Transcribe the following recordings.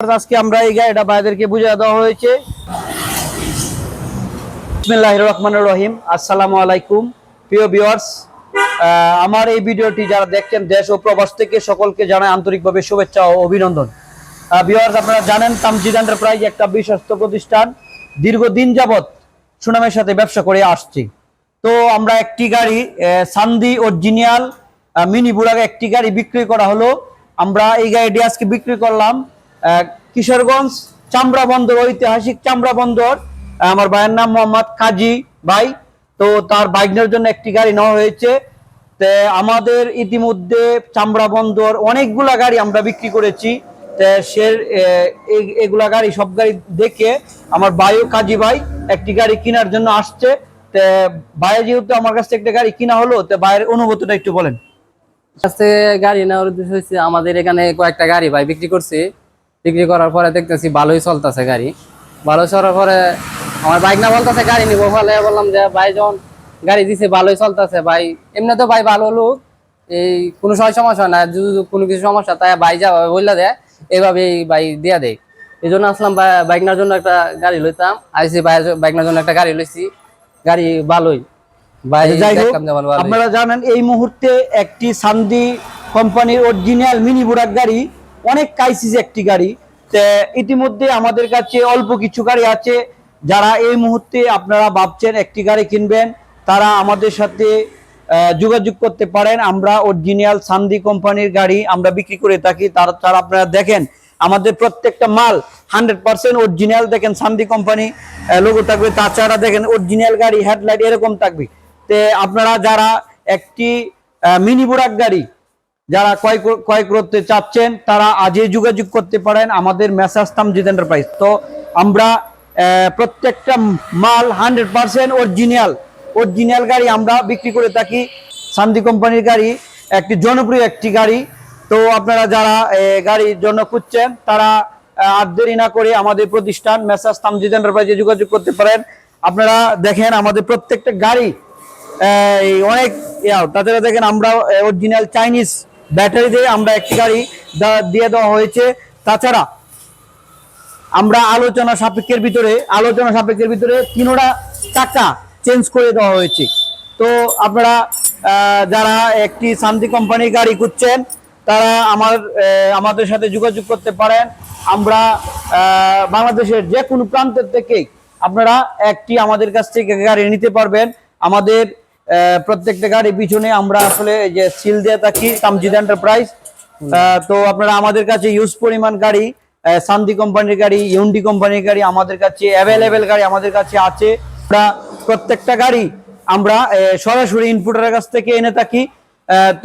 আজকে আমরা এই গাড়িটা ভাইদেরকে বুঝিয়ে দেওয়া হয়েছে। রহিম। আসসালামু আলাইকুম। প্রিয় ভিউয়ার্স আমার এই ভিডিওটি যারা দেখছেন দেশ ও প্রবাস থেকে, সকলকে জানাই আন্তরিকভাবে শুভেচ্ছা ও অভিনন্দন। ভিউয়ার্স আপনারা জানেন তামজিদ এন্টারপ্রাইজ একটা বিশ্বস্ত প্রতিষ্ঠান। দীর্ঘদিন যাবৎ সুনামের সাথে ব্যবসা করে আসছি। তো আমরা একটি গাড়ি সান্দি অরিজিনাল মিনি বুড়াকে একটি গাড়ি বিক্রি করা হলো। আমরা এই গাড়িটি আজকে বিক্রি করলাম। কিশোরগঞ্জ চামড়া বন্দর ঐতিহাসিক চামড়া বন্দর আমার ভাইয়ের নাম মোহাম্মদ কাজী ভাই। তো তার বাইকনের জন্য একটি গাড়ি নেওয়া হয়েছে। তে আমাদের ইতিমধ্যে চামড়া বন্দর অনেকগুলা গাড়ি আমরা বিক্রি করেছি। সে এগুলা গাড়ি, সব গাড়ি দেখে আমার ভাইও কাজী ভাই একটি গাড়ি কেনার জন্য আসছে। তে ভাই যেহেতু আমার কাছ থেকে একটা গাড়ি কিনা হলো, তে ভাইয়ের অনুভূতিটা একটু বলেন। গাড়ি নেওয়ার উদ্দেশ্য হচ্ছে আমাদের এখানে কয়েকটা গাড়ি ভাই বিক্রি করছি। বিক্রি করার পরে দেখতেছি ভালোই চলতেছে গাড়ি। ভালো চলার পরে আমার বাইক না বলতেছে গাড়ি নিবো ফলে বললাম যে ভাই যখন গাড়ি দিছে ভালোই চলতেছে ভাই। এমনি তো ভাই ভালো লোক এই কোনো সময় সমস্যা না কোনো কিছু সমস্যা তাই ভাই যা বললে দেয় এইভাবেই ভাই দিয়া দেয়। এই জন্য আসলাম ভাই- বাইক জন্য একটা গাড়ি লইতাম। আইসি ভাই বাইক নেওয়ার জন্য একটা গাড়ি লইছি গাড়ি ভালোই আচ্ছা, ভালোই। আপনারা জানেন এই মুহূর্তে একটি সান্দি কোম্পানির অরিজিনাল মিনি বুড়াক গাড়ি অনেক কাইসিস একটি গাড়ি। ইতিমধ্যে আমাদের কাছে অল্প কিছু গাড়ি আছে। যারা এই মুহূর্তে আপনারা ভাবছেন একটি গাড়ি কিনবেন, তারা আমাদের সাথে যোগাযোগ করতে পারেন। আমরা অরিজিনাল সান্দি কোম্পানির গাড়ি আমরা বিক্রি করে থাকি। তার তারা আপনারা দেখেন, আমাদের প্রত্যেকটা মাল হান্ড্রেড পার্সেন্ট অরিজিনাল দেখেন সান্দি কোম্পানি লোগো থাকবে। তাছাড়া দেখেন অরিজিনাল গাড়ি হেডলাইট এরকম থাকবে। তে আপনারা যারা একটি মিনি বুড়াক গাড়ি যারা ক্রয় কর- ক্রয় করতে চাচ্ছেন, তারা আজই যোগাযোগ করতে পারেন আমাদের মেসাজ তামজিদ এন্টারপ্রাইজ তো আমরা প্রত্যেকটা মাল হান্ড্রেড পার্সেন্ট অরিজিনাল। অরিজিনাল গাড়ি আমরা বিক্রি করে থাকি। সান্দি কোম্পানির গাড়ি, একটি জনপ্রিয় একটি গাড়ি। তো আপনারা যারা গাড়ির জন্য খুঁজছেন, তারা আর দেরি না করে আমাদের প্রতিষ্ঠান মেসাজ তামজিদ এন্টারপ্রাইজে যোগাযোগ করতে পারেন। আপনারা দেখেন আমাদের প্রত্যেকটা গাড়ি অনেক তাছাড়া দেখেন আমরা অরিজিনাল চাইনিজ ব্যাটারি দিয়ে আমরা একটি গাড়ি দিয়ে দেওয়া হয়েছে। তাছাড়া আমরা আলোচনা সাপেক্ষের ভিতরে, আলোচনা সাপেক্ষের ভিতরে তিনোটা টাকা চেঞ্জ করে দেওয়া হয়েছে। তো আপনারা যারা একটি শান্তি কোম্পানির গাড়ি খুঁজছেন, তারা আমার আমাদের সাথে যোগাযোগ করতে পারেন। আমরা বাংলাদেশের যে কোনো প্রান্তের থেকে আপনারা একটি আমাদের কাছ থেকে গাড়ি নিতে পারবেন। আমাদের প্রত্যেকটা গাড়ি পিছনে আমরা আসলে যে সিল দিয়ে থাকি তামজিদ এন্টারপ্রাইজ তো আপনারা আমাদের কাছে ইউজ পরিমাণ গাড়ি শান্তি কোম্পানির গাড়ি ইউন্ডি কোম্পানির গাড়ি আমাদের কাছে অ্যাভেলেবেল গাড়ি আমাদের কাছে আছে। আমরা প্রত্যেকটা গাড়ি আমরা সরাসরি ইনপুটারের কাছ থেকে এনে থাকি।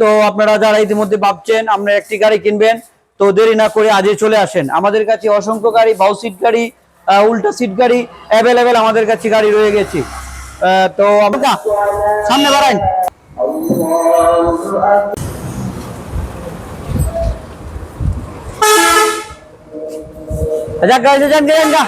তো আপনারা যারা ইতিমধ্যে ভাবছেন আপনারা একটি গাড়ি কিনবেন তো দেরি না করে আজই চলে আসেন। আমাদের কাছে অসংখ্য গাড়ি বাউ সিট গাড়ি উল্টা সিট গাড়ি অ্যাভেলেবেল আমাদের কাছে গাড়ি রয়ে গেছে। তো আমরা সামনে বাড়াই যাক গাড়ি যান যান গা